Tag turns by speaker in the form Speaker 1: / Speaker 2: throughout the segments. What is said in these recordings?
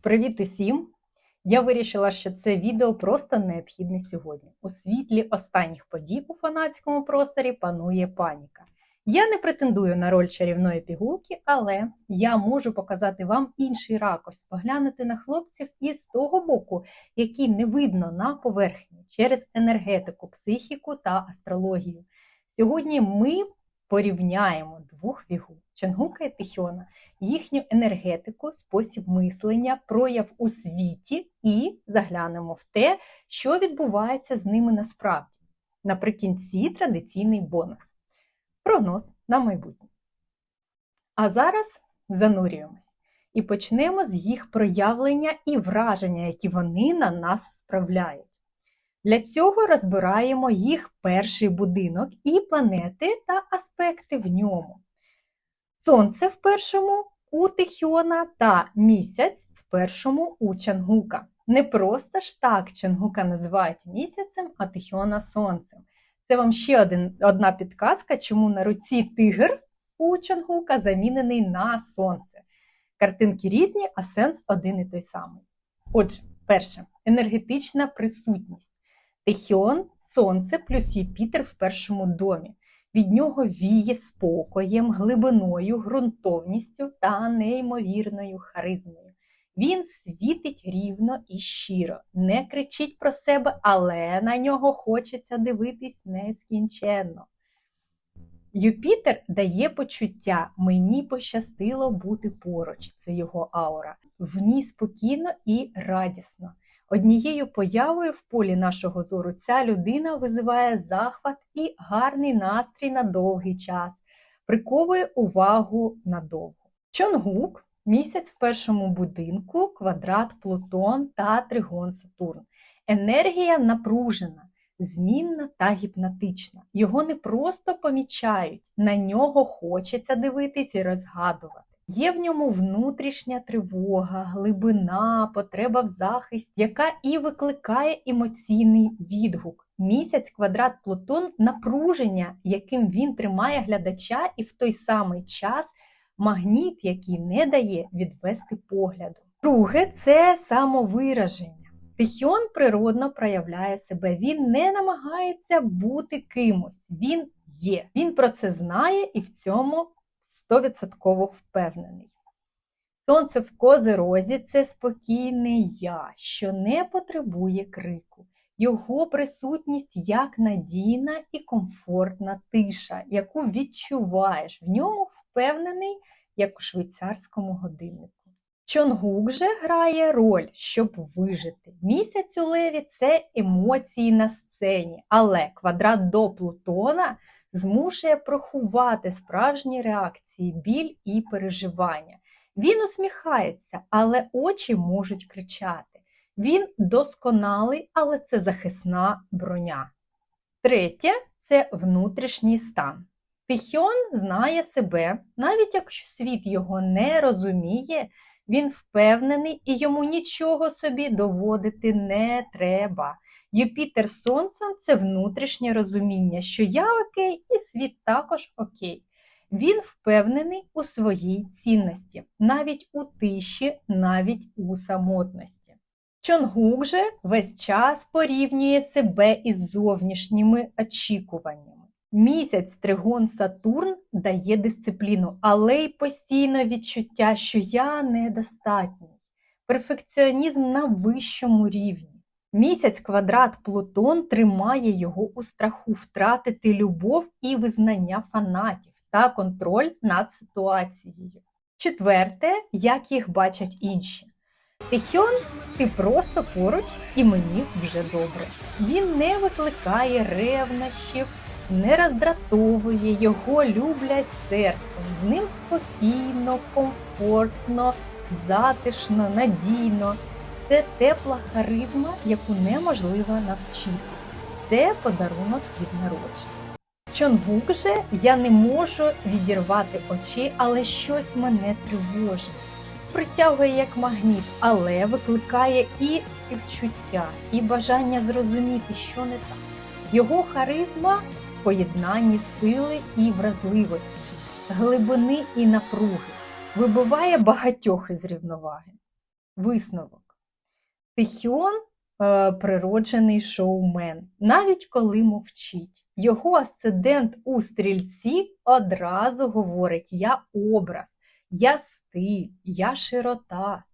Speaker 1: Привіт усім! Я вирішила, що це відео просто необхідне сьогодні. У світлі останніх подій у фанатському просторі панує паніка. Я не претендую на роль чарівної пігулки, але я можу показати вам інший ракурс, поглянути на хлопців із того боку, який не видно на поверхні через енергетику, психіку та астрологію. Сьогодні ми порівняємо двох фігур Чангука і Тихіона, їхню енергетику, спосіб мислення, прояв у світі і заглянемо в те, що відбувається з ними насправді. Наприкінці традиційний бонус. Прогноз на майбутнє. А зараз занурюємось і почнемо з їх проявлення і враження, які вони на нас справляють. Для цього розбираємо їх перший будинок і планети та аспекти в ньому. Сонце в першому у Тихіона та місяць в першому у Чангука. Не просто ж так Чангука називають місяцем, а Тихіона сонцем. Це вам ще один, одна підказка, чому на руці тигр у Чангука замінений на сонце. Картинки різні, а сенс один і той самий. Отже, перше енергетична присутність. Тихіон сонце плюс Юпітер в першому домі. Від нього віє спокоєм, глибиною, ґрунтовністю та неймовірною харизмою. Він світить рівно і щиро, не кричить про себе, але на нього хочеться дивитись нескінченно. Юпітер дає почуття, мені пощастило бути поруч, це його аура. В ній спокійно і радісно. Однією появою в полі нашого зору ця людина визиває захват і гарний настрій на довгий час, приковує увагу надовго. Чонгук місяць в першому будинку, квадрат Плутон та тригон Сатурн. Енергія напружена, змінна та гіпнотична. Його не просто помічають, на нього хочеться дивитись і розгадувати. Є в ньому внутрішня тривога, глибина, потреба в захисті, яка і викликає емоційний відгук. Місяць квадрат Плутон напруження, яким він тримає глядача, і в той самий час магніт, який не дає відвести погляду. Друге це самовираження. Тихіон природно проявляє себе, він не намагається бути кимось, він є. Він про це знає і в цьому 100% впевнений. Сонце в козирозі це спокійне я, що не потребує крику. Його присутність як надійна і комфортна тиша, яку відчуваєш, в ньому впевнений, як у швейцарському годиннику. Чонгук же грає роль, щоб вижити. Місяць у леві це емоції на сцені, але квадрат до Плутона змушує прохувати справжні реакції, біль і переживання. Він усміхається, але очі можуть кричати. Він досконалий, але це захисна броня. Третє це внутрішній стан. Тихіон знає себе, навіть якщо світ його не розуміє, він впевнений і йому нічого собі доводити не треба. Юпітер сонцем це внутрішнє розуміння, що я окей, і світ також окей. Він впевнений у своїй цінності, навіть у тиші, навіть у самотності. Чонгук же весь час порівнює себе із зовнішніми очікуваннями. Місяць тригон Сатурн дає дисципліну, але й постійно відчуття, що я недостатній. Перфекціонізм на вищому рівні. Місяць квадрат Плутон тримає його у страху втратити любов і визнання фанатів та контроль над ситуацією. Четверте, як їх бачать інші. Тихьон, ти просто поруч і мені вже добре. Він не викликає ревнощів, не роздратовує, його люблять серцем. З ним спокійно, комфортно, затишно, надійно. Це тепла харизма, яку неможливо навчити. Це подарунок від народження. Чонгук же я не можу відірвати очі, але щось мене тривожить. Притягує як магніт, але викликає і співчуття, і бажання зрозуміти, що не так. Його харизма поєднанні сили і вразливості, глибини і напруги, вибиває багатьох із рівноваги. Висновок. Тихіон е, природжений шоумен, навіть коли мовчить. Його асцендент у стрільці одразу говорить: я образ, я стиль, я широта.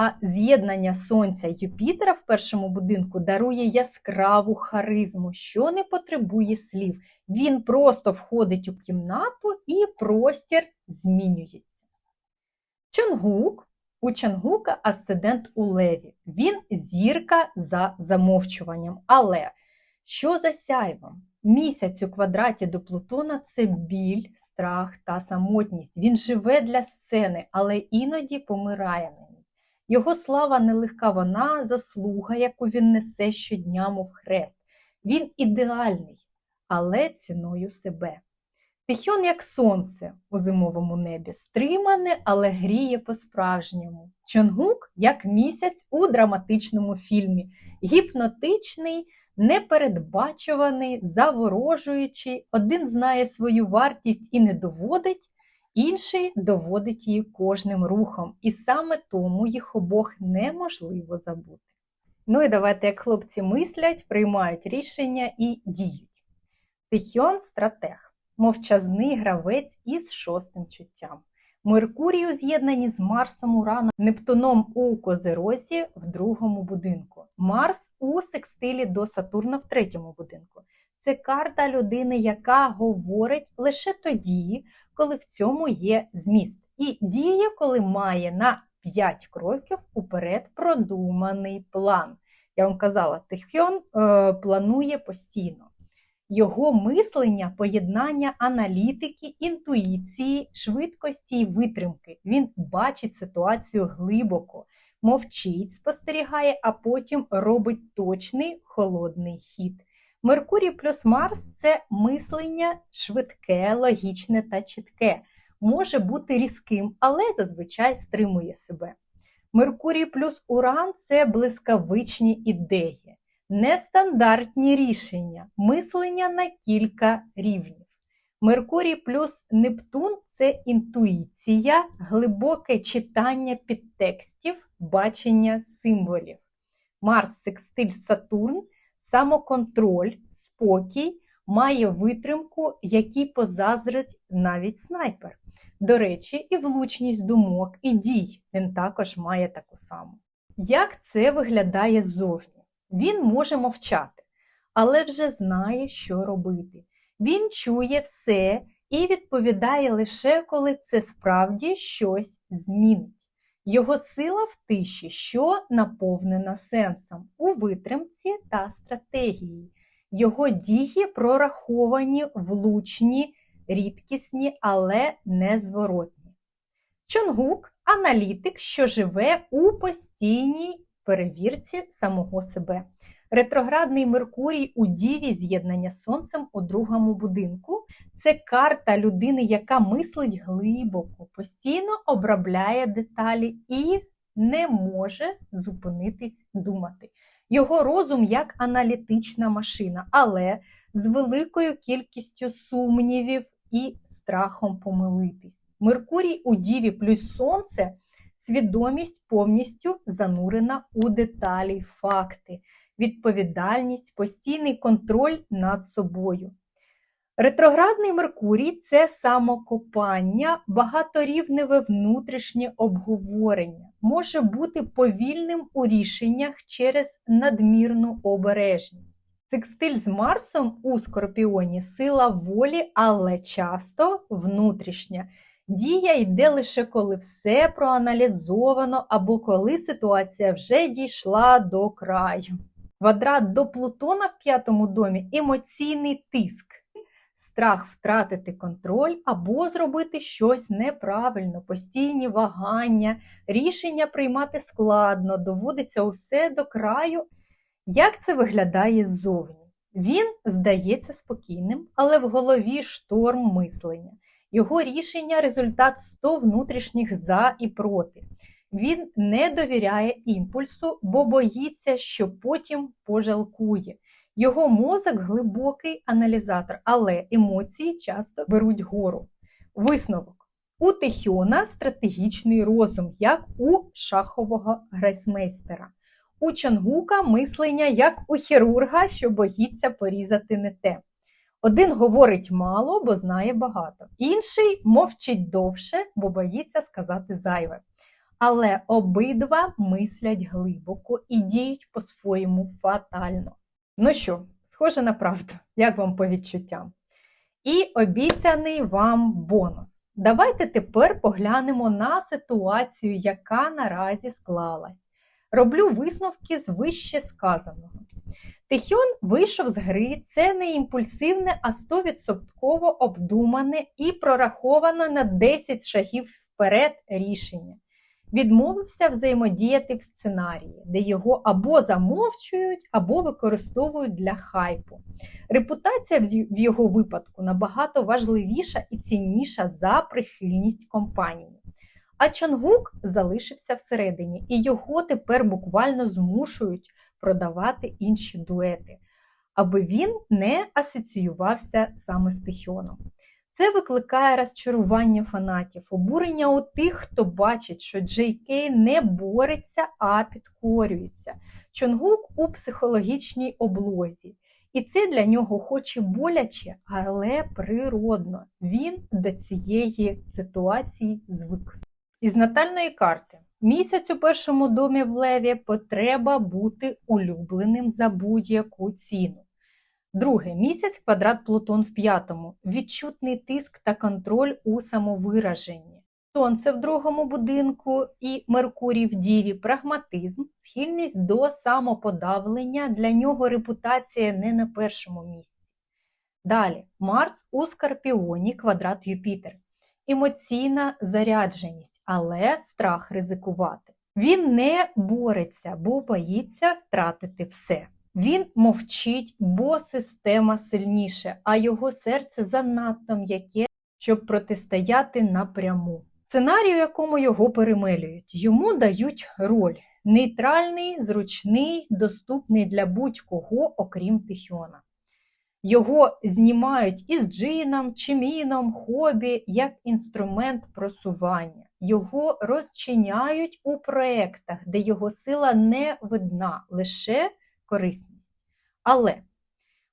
Speaker 1: А з'єднання Сонця й Юпітера в першому будинку дарує яскраву харизму, що не потребує слів. Він просто входить у кімнату і простір змінюється. Чонгук у Чонгука асцендент у Леві. Він зірка за замовчуванням. Але що за сяйвом? Місяць у квадраті до Плутона це біль, страх та самотність. Він живе для сцени, але іноді помирає ній. Його слава нелегка вона, заслуга, яку він несе щодня, мов хрест. Він ідеальний, але ціною себе. Тихьон, як сонце у зимовому небі, стримане, але гріє по-справжньому. Чонгук, як місяць у драматичному фільмі, гіпнотичний, непередбачуваний, заворожуючий, один знає свою вартість і не доводить, інший доводить її кожним рухом, і саме тому їх обох неможливо забути. Ну і давайте, як хлопці мислять, приймають рішення і діють. Тихьон стратег, мовчазний гравець із шостим чуттям. Меркурій у з'єднанні з Марсом Ураном, Нептуном у Козерозі в другому будинку. Марс у секстилі до Сатурна в третьому будинку. Це карта людини, яка говорить лише тоді, коли в цьому є зміст, і діє, коли має на 5 кроків уперед продуманий план. Я вам казала, Тихьон е, планує постійно. Його мислення поєднання аналітики, інтуїції, швидкості і витримки. Він бачить ситуацію глибоко, мовчить, спостерігає, а потім робить точний холодний хід. Меркурій плюс Марс це мислення швидке, логічне та чітке. Може бути різким, але зазвичай стримує себе. Меркурій плюс Уран це блискавичні ідеї нестандартні рішення, мислення на кілька рівнів. Меркурій плюс Нептун це інтуїція, глибоке читання підтекстів, бачення символів. Марс, секстиль Сатурн, самоконтроль, спокій, має витримку, якій позазрить навіть снайпер. До речі, і влучність думок, і дій він також має таку саму. Як це виглядає ззовні? Він може мовчати, але вже знає, що робити. Він чує все і відповідає лише коли це справді щось змінить. Його сила в тиші, що наповнена сенсом, у витримці та стратегії. Його дії прораховані, влучні, рідкісні, але незворотні. Чонгук аналітик, що живе у постійній перевірці самого себе. Ретроградний Меркурій у Діві з'єднання з Сонцем у другому будинку це карта людини, яка мислить глибоко, постійно обробляє деталі і не може зупинитись думати. Його розум як аналітична машина, але з великою кількістю сумнівів і страхом помилитись. Меркурій у Діві плюс Сонце свідомість повністю занурена у деталі, факти, відповідальність, постійний контроль над собою. Ретроградний Меркурій це самокопання, багаторівневе внутрішнє обговорення, може бути повільним у рішеннях через надмірну обережність. Секстиль з Марсом у Скорпіоні сила волі, але часто внутрішня. Дія йде лише коли все проаналізовано або коли ситуація вже дійшла до краю. Квадрат до Плутона в п'ятому домі емоційний тиск, страх втратити контроль або зробити щось неправильно, постійні вагання, рішення приймати складно, доводиться усе до краю. Як це виглядає ззовні? Він здається спокійним, але в голові шторм мислення. Його рішення результат 100 внутрішніх за і проти. Він не довіряє імпульсу, бо боїться, що потім пожалкує. Його мозок глибокий аналізатор, але емоції часто беруть гору. Висновок. У Тихіона стратегічний розум, як у шахового грейсмейстера. У Чонгука мислення, як у хірурга, що боїться порізати не те. Один говорить мало, бо знає багато, інший мовчить довше, бо боїться сказати зайве. Але обидва мислять глибоко і діють по-своєму фатально. Ну що, схоже на правду, як вам по відчуттям? І обіцяний вам бонус. Давайте тепер поглянемо на ситуацію, яка наразі склалась. Роблю висновки з вище сказаного. Тихьон вийшов з гри, це не імпульсивне, а 100% обдумане і прораховане на 10 шагів вперед рішення. Відмовився взаємодіяти в сценарії, де його або замовчують, або використовують для хайпу. Репутація в його випадку набагато важливіша і цінніша за прихильність компанії. А Чонгук залишився всередині, і його тепер буквально змушують продавати інші дуети, аби він не асоціювався саме з Тихьоном. Це викликає розчарування фанатів, обурення у тих, хто бачить, що Джей Кей не бореться, а підкорюється. Чонгук у психологічній облозі. І це для нього хоч і боляче, але природно. Він до цієї ситуації звик. Із натальної карти. Місяць у першому домі в леві потреба бути улюбленим за будь-яку ціну. Друге місяць квадрат Плутон в п'ятому, відчутний тиск та контроль у самовираженні. Сонце в другому будинку і Меркурій в Діві прагматизм, схильність до самоподавлення, для нього репутація не на першому місці. Далі Марс у Скорпіоні, квадрат Юпітер, емоційна зарядженість, але страх ризикувати. Він не бореться, бо боїться втратити все. Він мовчить, бо система сильніше, а його серце занадто м'яке, щоб протистояти напряму. Сценарій, у якому його перемелюють, йому дають роль нейтральний, зручний, доступний для будь-кого, окрім Тихіона. Його знімають із джином, чиміном, хобі як інструмент просування. Його розчиняють у проєктах, де його сила не видна, лише корисність. Але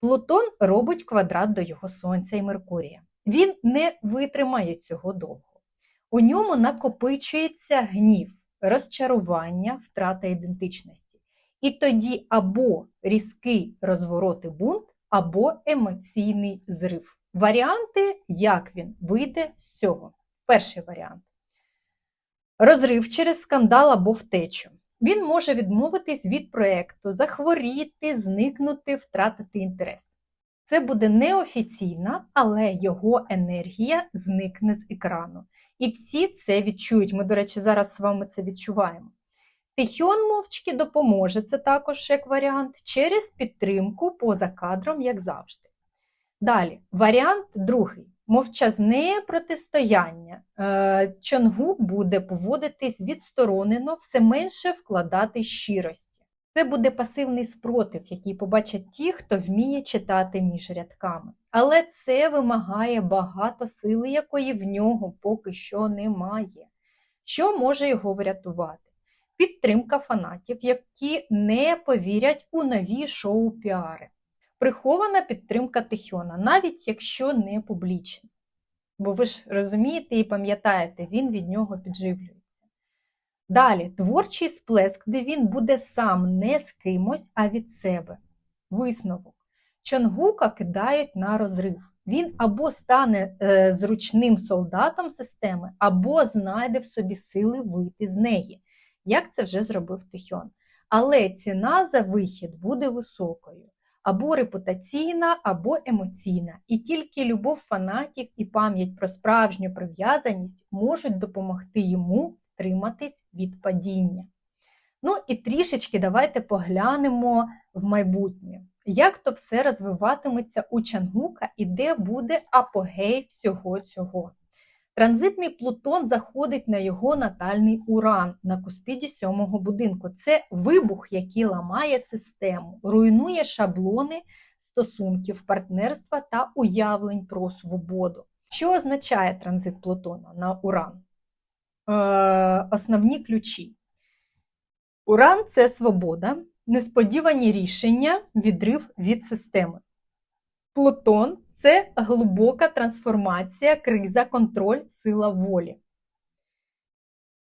Speaker 1: Плутон робить квадрат до його Сонця і Меркурія. Він не витримає цього довго. У ньому накопичується гнів, розчарування, втрата ідентичності. І тоді або різкий розворот і бунт, або емоційний зрив. Варіанти, як він вийде з цього. Перший варіант. Розрив через скандал або втечу. Він може відмовитись від проєкту, захворіти, зникнути, втратити інтерес. Це буде неофіційно, але його енергія зникне з екрану. І всі це відчують. Ми, до речі, зараз з вами це відчуваємо. Тихіон мовчки допоможе, це також як варіант, через підтримку поза кадром, як завжди. Далі, варіант другий мовчазне протистояння. Е, Чонгук буде поводитись відсторонено, все менше вкладати щирості. Це буде пасивний спротив, який побачать ті, хто вміє читати між рядками. Але це вимагає багато сили, якої в нього поки що немає. Що може його врятувати? Підтримка фанатів, які не повірять у нові шоу-піари прихована підтримка Тихьона, навіть якщо не публічна. Бо ви ж розумієте і пам'ятаєте, він від нього підживлюється. Далі творчий сплеск, де він буде сам не з кимось, а від себе. Висновок. Чонгука кидають на розрив. Він або стане е, зручним солдатом системи, або знайде в собі сили вийти з неї, як це вже зробив Тихьон. Але ціна за вихід буде високою або репутаційна, або емоційна. І тільки любов фанатів і пам'ять про справжню прив'язаність можуть допомогти йому втриматись від падіння. Ну і трішечки давайте поглянемо в майбутнє, як то все розвиватиметься у Чангука і де буде апогей всього цього. Транзитний Плутон заходить на його натальний уран на куспіді сьомого будинку. Це вибух, який ламає систему, руйнує шаблони стосунків, партнерства та уявлень про свободу. Що означає транзит Плутона на Уран? Е, основні ключі. Уран це свобода, несподівані рішення, відрив від системи. Плутон це глибока трансформація, криза, контроль, сила волі.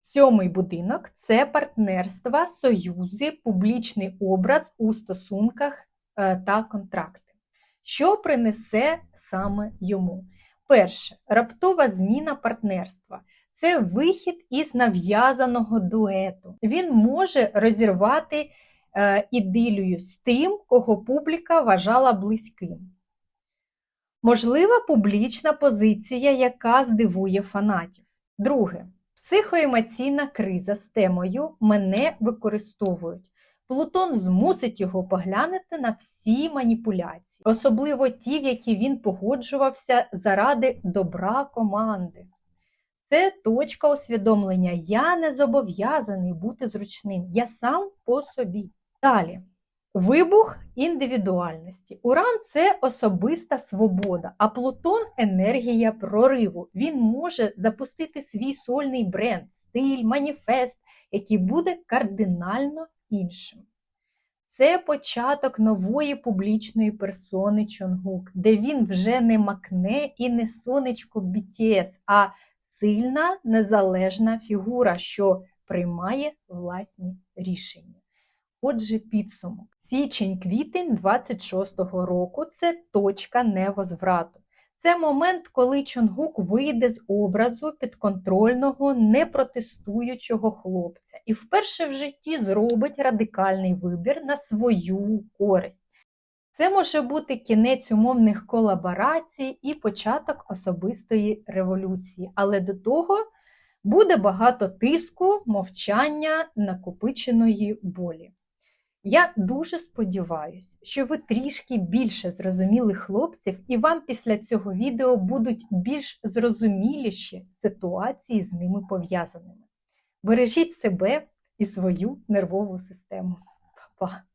Speaker 1: Сьомий будинок це партнерства, союзи, публічний образ у стосунках е, та контракти. Що принесе саме йому? Перше, раптова зміна партнерства. Це вихід із нав'язаного дуету. Він може розірвати е, ідилію з тим, кого публіка вважала близьким. Можлива публічна позиція, яка здивує фанатів. Друге, психоемоційна криза з темою Мене використовують. Плутон змусить його поглянути на всі маніпуляції, особливо ті, в які він погоджувався заради добра команди. Це точка усвідомлення. Я не зобов'язаний бути зручним. Я сам по собі. Далі. Вибух індивідуальності. Уран це особиста свобода, а Плутон енергія прориву. Він може запустити свій сольний бренд, стиль, маніфест, який буде кардинально іншим. Це початок нової публічної персони Чонгук, де він вже не макне і не сонечко BTS, а сильна незалежна фігура, що приймає власні рішення. Отже, підсумок. Січень-квітень 26-го року це точка невозврату. Це момент, коли Чонгук вийде з образу підконтрольного, непротестуючого хлопця і вперше в житті зробить радикальний вибір на свою користь. Це може бути кінець умовних колаборацій і початок особистої революції, але до того буде багато тиску, мовчання, накопиченої болі. Я дуже сподіваюся, що ви трішки більше зрозуміли хлопців, і вам після цього відео будуть більш зрозуміліші ситуації з ними пов'язаними. Бережіть себе і свою нервову систему. Па-па!